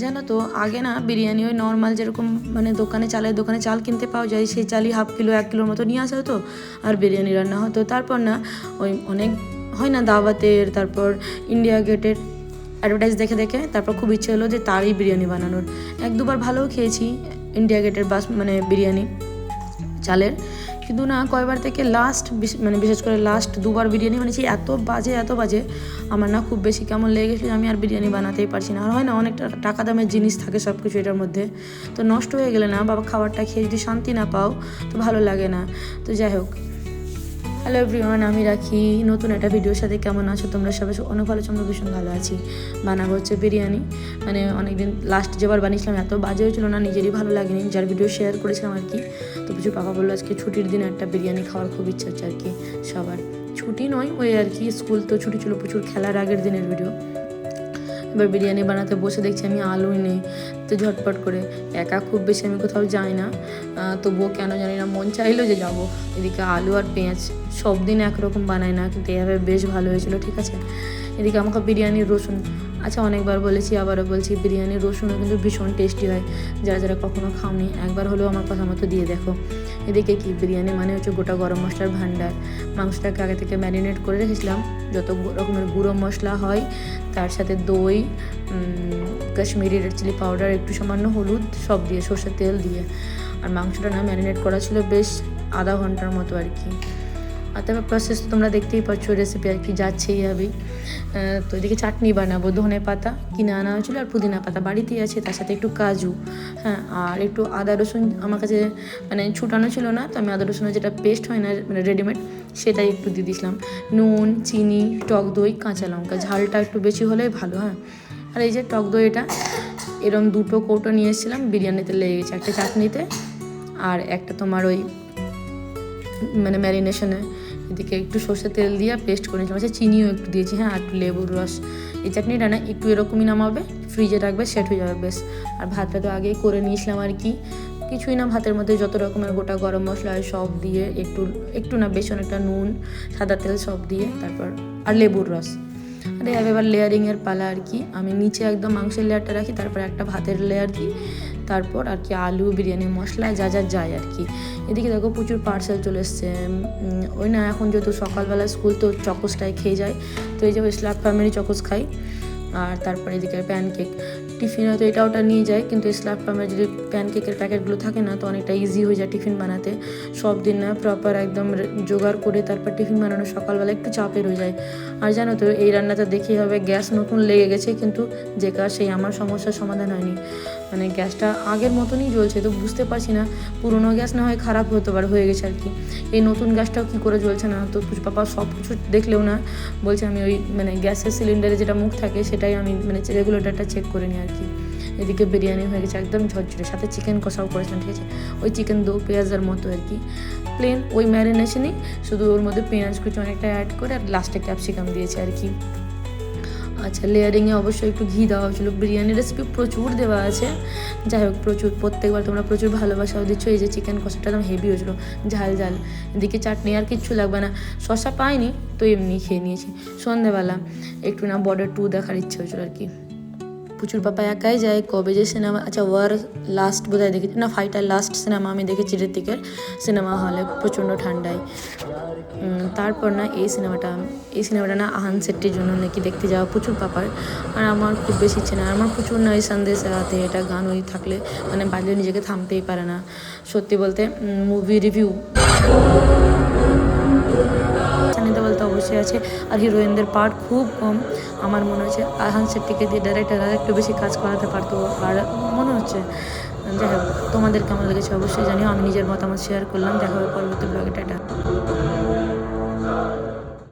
জানো তো, আগে না বিরিয়ানি ওই নর্মাল যেরকম মানে দোকানে চালের দোকানে চাল কিনতে পাওয়া যায়, সেই চালই হাফ কিলো এক কিলোর মতো নিয়ে আসা হতো আর বিরিয়ানি রান্না হতো। তারপর না ওই অনেক হয় না দাওয়াতের, তারপর ইন্ডিয়া গেটের অ্যাডভার্টাইজ দেখে দেখে তারপর খুব ইচ্ছে হলো যে তারই বিরিয়ানি বানানোর। এক দুবার ভালোও খেয়েছি ইন্ডিয়া গেটের বাস মানে বিরিয়ানি চালের। কিন্তু না কয়বার থেকে লাস্ট মানে বিশেষ করে লাস্ট দুবার বিরিয়ানি বানিয়েছি, এত বাজে এত বাজে। আমার না খুব বেশি কেমন লেগে গেছিল আমি আর বিরিয়ানি বানাতেই পারছি না। আর হয় না, অনেকটা টাকা দামের জিনিস থাকে সব কিছু এটার মধ্যে। তো নষ্ট হয়ে গেলে না, বাবা খাবারটা খেয়ে যদি শান্তি না পাও, তো ভালো লাগে না। তো যাই হোক হ্যালো এভরিওয়ান আমি রাখি। নতুন একটা ভিডিওর সাথে কেমন আছো? তোমরা সবাই অনেক ভালো আমরা ভীষণ ভালো আছি। বানাবো হচ্ছে বিরিয়ানি। মানে অনেকদিন লাস্ট যেবার বানিয়েছিলাম, এত বাজে হয়েছিল না, নিজেরই ভালো লাগেনি। যার ভিডিও শেয়ার করেছিলাম আর কি, তো কিছু পাপা বলল আজকে ছুটির দিন একটা বিরিয়ানি খাওয়ার খুব ইচ্ছা হচ্ছে আর কি, সবার। ছুটি নয় ওই আর কি, স্কুল তো ছুটি ছিল প্রচুর, খেলার আগের দিনের ভিডিও এবার বিরিয়ানি বানাতে বসে দেখছি আমি আলুই নেই, তো ঝটপট করে। একা খুব বেশি আমি কোথাও যাই না। তবুও কেন জানি না, মন চাইলো যে যাব। এদিকে আলু আর পেঁয়াজ সব দিন একরকম বানাই না, কিন্তু এভাবে বেশ ভালো হয়েছিল, ঠিক আছে? এদিকে আমাকে বিরিয়ানির রসুন আচ্ছা অনেকবার বলেছি, আবারও বলছি বিরিয়ানির রসুনও কিন্তু ভীষণ টেস্টি হয়। যারা যারা কখনো খাওনি, একবার হলেও আমার কথা মতো দিয়ে দেখো। এদিকে কি বিরিয়ানি মানে হচ্ছে গোটা গরম মশলার ভান্ডার মাংসটাকে আগে থেকে ম্যারিনেট করে রেখেছিলাম। যত রকমের গুঁড়ো মশলা হয়, তার সাথে দই কাশ্মীরি রেড চিলি পাউডার, একটু সামান্য হলুদ, সব দিয়ে সর্ষের তেল দিয়ে। আর মাংসটা না ম্যারিনেট করা ছিল বেশ আধা ঘণ্টার মতো আর কি। আর তারপর প্রসেস তো তোমরা দেখতেই পাচ্ছ রেসিপি আর কি যাচ্ছেই হবে তো এদিকে চাটনি বানাবো, ধনে পাতা, কিনে আনা হয়েছিল আর পুদিনা পাতা। বাড়িতেই আছে, তার সাথে একটু কাজু হ্যাঁ আর একটু আদা রসুন আমার কাছে মানে ছুটানো ছিল না, তো আমি আদা রসুনের যেটা পেস্ট হয় না মানে রেডিমেড সেটাই একটু দিয়ে দিয়েছিলাম। নুন, চিনি, টক দই, কাঁচা লঙ্কা, ঝালটা একটু বেশি হলেই ভালো হ্যাঁ। আর এই যে টক দই এটা, এরম দুটো কৌটো নিয়ে এসেছিলাম, বিরিয়ানিতে লেগে গেছে একটা চাটনিতে, আর একটা তোমার ওই মানে ম্যারিনেশনে এদিকে একটু সর্ষে তেল দিয়ে পেস্ট করে নিয়েছিলাম। আচ্ছা চিনিও একটু দিয়েছি হ্যাঁ আর একটু লেবুর রস। এই চাটনিটা না একটু এরকমই নামাবে ফ্রিজে রাখবে সেট হয়ে যাবে বেশ আর ভাতটা তো আগেই করে নিয়েছিলাম আর কি। কিছুই না, ভাতের মধ্যে যত রকমের গোটা গরম মশলা সব দিয়ে একটু একটু না, বেশ অনেকটা নুন, সাদা তেল সব দিয়ে তারপর, আর লেবুর রস। আর, এবার লেয়ারিংয়ের পালা আর কি। আমি নিচে একদম মাংসের লেয়ারটা রাখি, তারপর একটা ভাতের লেয়ার দিই। তারপর আর কি আলু, বিরিয়ানি, মশলা, যা যা যায় আর কি। এদিকে দেখো প্রচুর পার্সেল চলে এসছে। ওই না, এখন যেহেতু সকালবেলা স্কুল তো চকোসটাই খেয়ে যায়, তো এই যে ওই স্ল্যাব ফ্যামিলি চকোস খাই। আর তারপরে এদিকে প্যানকেক টিফিন হয়তো এটা ওটা নিয়ে যায়, কিন্তু স্ল্যাব ফার্মের যদি প্যানকেকের প্যাকেটগুলো থাকে না, তো অনেকটা ইজি হয়ে যায় টিফিন বানাতে। সব দিন না প্রপার একদম জোগাড় করে তারপর টিফিন বানানো সকালবেলা একটু চাপের হয়ে যায়। আর জানো তো, এই রান্নাটা দেখেই হবে গ্যাস নতুন লেগে গেছে, কিন্তু যে কাজ সেই আমার সমস্যার সমাধান হয়নি। মানে গ্যাসটা আগের মতনই জ্বলছে, তো বুঝতে পারছি না। পুরোনো গ্যাস না হয় খারাপ হতে পারে, হয়ে গেছে আর কি। এই নতুন গ্যাসটাও কী করে জ্বলছে না? তো পুজো পাপা সব কিছু দেখলেও না, বলছে আমি ওই মানে গ্যাসের সিলিন্ডারে যেটা মুখ থাকে সেটাই আমি মানে রেগুলেটারটা চেক করে নিই আর কি। এদিকে বিরিয়ানি হয়ে গেছে একদম ঝরঝরে, সাথে চিকেন কষাও করেছিলাম, ঠিক আছে? ওই চিকেন দো পেঁয়াজের মতো আর কি। প্লেন ওই ম্যারিনেশনই শুধু ওর মধ্যে পেঁয়াজ কুচি অনেকটা অ্যাড করে আর লাস্টে ক্যাপসিকাম দিয়েছে আর কি। আচ্ছা লেয়ারিংয়ে অবশ্যই একটু ঘি দেওয়া হয়েছিল। বিরিয়ানির রেসিপি প্রচুর দেওয়া আছে। যাই হোক, প্রচুর, প্রত্যেকবার তোমরা প্রচুর ভালোবাসাও দিচ্ছ। এই যে চিকেন কষাটা একদম হেভি হয়েছিলো, ঝাল ঝাল। এদিকে চাটনি আর কিচ্ছু লাগবে না। শশা পাইনি, তো এমনি খেয়ে নিয়েছি। সন্ধেবেলা, একটু না বর্ডার টু দেখার ইচ্ছে হয়েছিল আর কি। প্রচুর পাপা একাই যায় কবে যে সিনেমা আচ্ছা ওয়ার লাস্ট বোধহয় দেখেছি না, ফাইটার লাস্ট সিনেমা আমি দেখেছি ঋতিকের সিনেমা হলে প্রচণ্ড ঠান্ডায়। তারপর না, এই সিনেমাটা এই সিনেমাটা না, আহান সেটটির জন্য নাকি দেখতে যাওয়া প্রচুর পাপার, আর আমার খুব বেশি ইচ্ছে না আমার প্রচুর না ওই সন্দেশ রাতে এটা গান ওই থাকলে মানে বাজলে নিজেকে থামতেই পারে না। সত্যি বলতে মুভি রিভিউ অবশ্যই আছে। আর হিরোইনদের পার্ট খুব কম। আমার মনে হচ্ছে আহান শেট্টিকে দিয়ে ডাইরেক্টর আর একটু বেশি কাজ করাতে পারতো। আর মনে হচ্ছে দেখো তোমাদের কেমন লেগেছে অবশ্যই জানিও। আমি নিজের মতামত শেয়ার করলাম। দেখা হবে পরবর্তী ব্লগে টাটা।